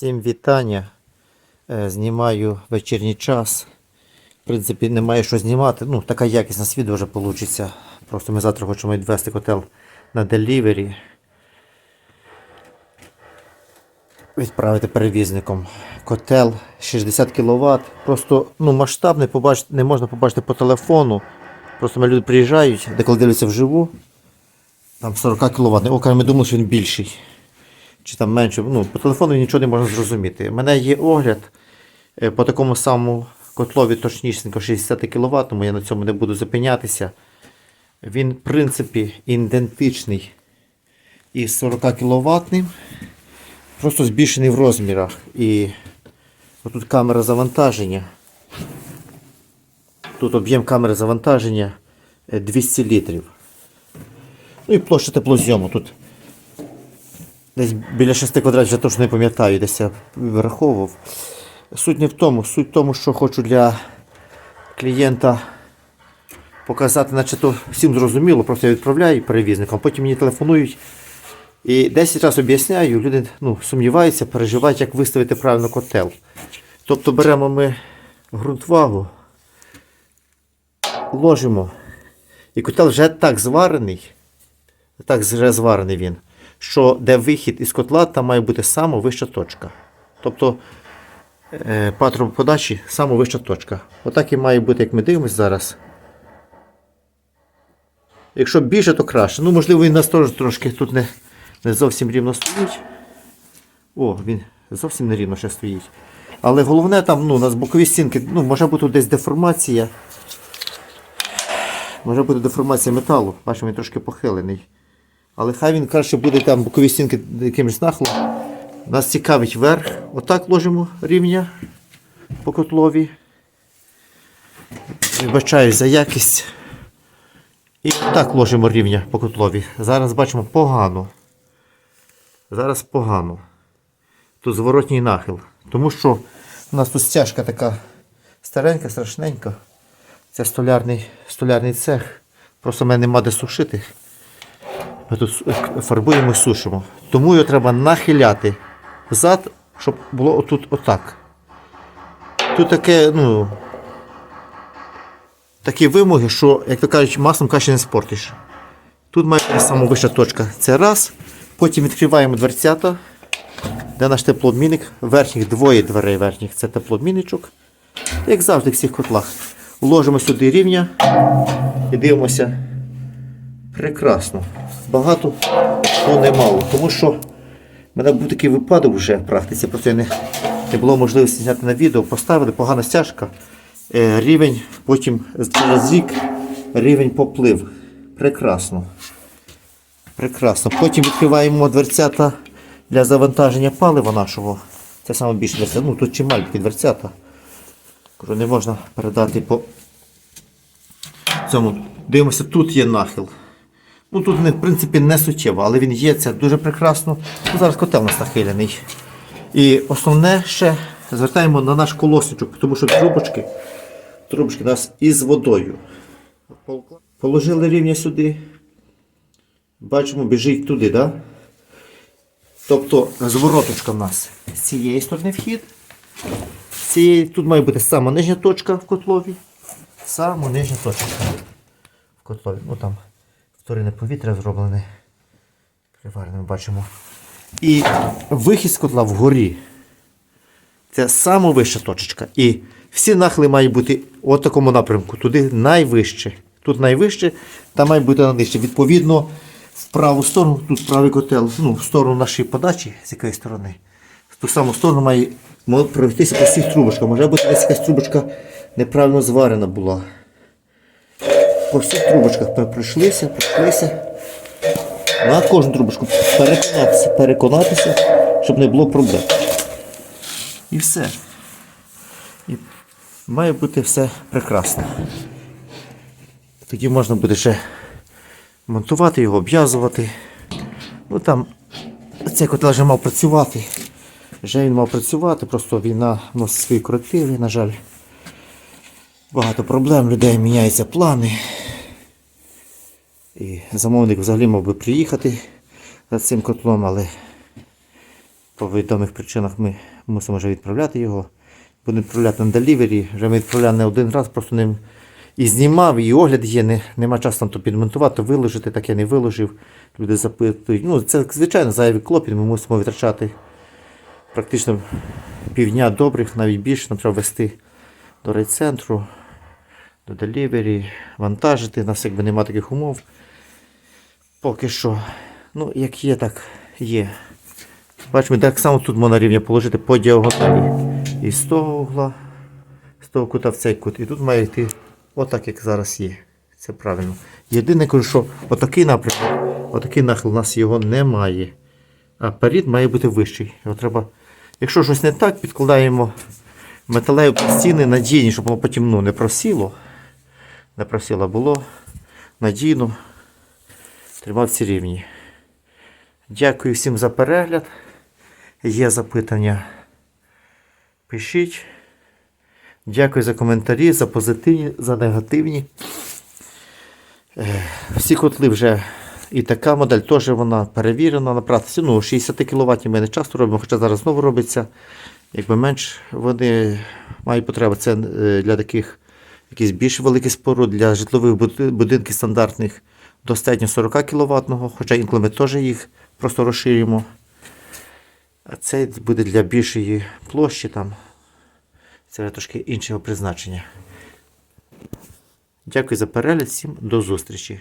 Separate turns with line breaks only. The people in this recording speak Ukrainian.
Всім вітання. Е, Знімаю вечірній час. В принципі, немає що знімати. Ну, така якість на відео вже вийде. Просто ми завтра хочемо відвести котел на делівері. Відправити перевізником. Котел 60 кВт. Просто ну, масштаб не, побачити, не можна побачити по телефону. Просто ми люди приїжджають, деколи дивляться вживу. Там 40 кВт. Окремо ми думали, що він більший чи там менше. Ну, по телефону нічого не можна зрозуміти. У мене є огляд е, по такому самому котлові точнісінько 60 кВт, тому я на цьому не буду зупинятися. Він, в принципі, ідентичний із 40 кВт, просто збільшений в розмірах. І тут камера завантаження. Тут об'єм камери завантаження е, 200 літрів. Ну і площа теплозйому. Тут Десь біля 6 квадратів, я точно не пам'ятаю, десь я вираховував. Суть не в тому, суть в тому, що хочу для клієнта показати, наче то всім зрозуміло, просто я відправляю перевізникам, потім мені телефонують. І 10 разів об'ясняю, люди ну, сумніваються, переживають, як виставити правильно котел. Тобто беремо ми ґрунтвагу, ложимо. І котел вже так зварений, так вже зварений він, що де вихід із котла, там має бути сама вища точка. Тобто е, патрубок подачі сама вища точка. Отак і має бути, як ми дивимося зараз. Якщо більше, то краще. Ну, можливо, він нас трошки тут не, не зовсім рівно стоїть. О, він зовсім не рівно ще стоїть. Але головне там, ну, у нас бокові стінки, ну, може бути десь деформація. Може бути деформація металу. Бачимо, він трошки похилений. Але хай він краще буде там бокові стінки якимось нахлом. Нас цікавить верх. Отак ложимо рівня по котлові. Вибачаюсь за якість. І так ложимо рівня по котлові. Зараз бачимо погано. Зараз погано. Тут зворотній нахил. Тому що у нас тут стяжка така старенька, страшненька. Це столярний, столярний цех. Просто в мене нема де сушити. Тут фарбуємо і сушимо. Тому його треба нахиляти взад, щоб було отут отак. Тут таке, ну. Такі вимоги, що, як то кажуть, маслом каші не спортиш. Тут має сама вища точка. Це раз. Потім відкриваємо дверцята, де наш теплообмінник. Верхніх двоє дверей верхніх це теплообмінничок. Як завжди в всіх котлах. Ложимо сюди рівня і дивимося. Прекрасно. Багато, то немало. Тому що в мене був такий випадок вже в практиці, просто не, не було можливості зняти на відео, поставили погана стяжка. Е, рівень, потім через рік рівень поплив. Прекрасно. Прекрасно. Потім відкриваємо дверцята для завантаження палива нашого. Це саме більше дверцята. Ну тут чималі такі дверцята. Не можна передати по цьому. Дивимося, тут є нахил. Ну тут в принципі не суттєво, але він є, це дуже прекрасно. Ну, зараз котел у нас нахилений. І основне ще звертаємо на наш колосничок, тому що трубочки, трубочки у нас із водою. Положили рівня сюди. Бачимо, біжить туди, да? Тобто звороточка в нас з цієї сторони вхід. Цієї, тут має бути сама нижня точка в котлові. Сама нижня точка в котлові. Ну там вторинне повітря зроблене. Приварене ми бачимо. І вихід з котла вгорі. Це сама вища точечка. І всі нахили мають бути в такому напрямку. Туди найвище. Тут найвище, там має бути найнижче. Відповідно, в праву сторону, тут правий котел, ну, в сторону нашої подачі, з якої сторони. В ту саму сторону має пройтися по всіх трубочках. Може бути десь якась трубочка неправильно зварена була. По всіх трубочках пройшлися, пройшлися. На кожну трубочку переконатися, переконатися, щоб не було проблем. І все. І має бути все прекрасно. Тоді можна буде ще монтувати його, обв'язувати. Ну там цей котел вже мав працювати. Вже він мав працювати, просто війна носить свої корективи, на жаль. Багато проблем, людей міняються плани. І замовник взагалі мав би приїхати за цим котлом, але по відомих причинах ми мусимо вже відправляти його. Будемо відправляти на делівері. Вже ми відправляли не один раз, просто ним і знімав, і огляд є, не, нема часу там то підмонтувати, виложити, так я не виложив. Люди запитують. Ну, це звичайно зайвий клопіт, ми мусимо витрачати практично півдня добрих, навіть більше. Нам треба вести до райцентру, до делівері, вантажити. Нас якби немає таких умов. Поки що, ну, як є, так є. Бачимо, так само тут можна рівня положити по діагоналі. І з того угла, з того кута в цей кут. І тут має йти отак, як зараз є. Це правильно. Єдине, що отакий напрямок, отакий нахил у нас його немає. А перід має бути вищий. Його треба, якщо щось не так, підкладаємо металеві стіни надійні, щоб воно потім ну, не просіло. Не просіло, було надійно. Ці рівні. Дякую всім за перегляд. Є запитання. Пишіть. Дякую за коментарі, за позитивні, за негативні. Всі котли вже і така модель теж вона перевірена на практиці. Ну, 60 кВт ми не часто робимо, хоча зараз знову робиться. Якби менш вони мають потребу. Це е, для таких якісь більш великих споруд, для житлових будинків стандартних достатньо 40 кВт, хоча інколи ми теж їх просто розширюємо. А це буде для більшої площі там. Це трошки іншого призначення. Дякую за перегляд, всім до зустрічі.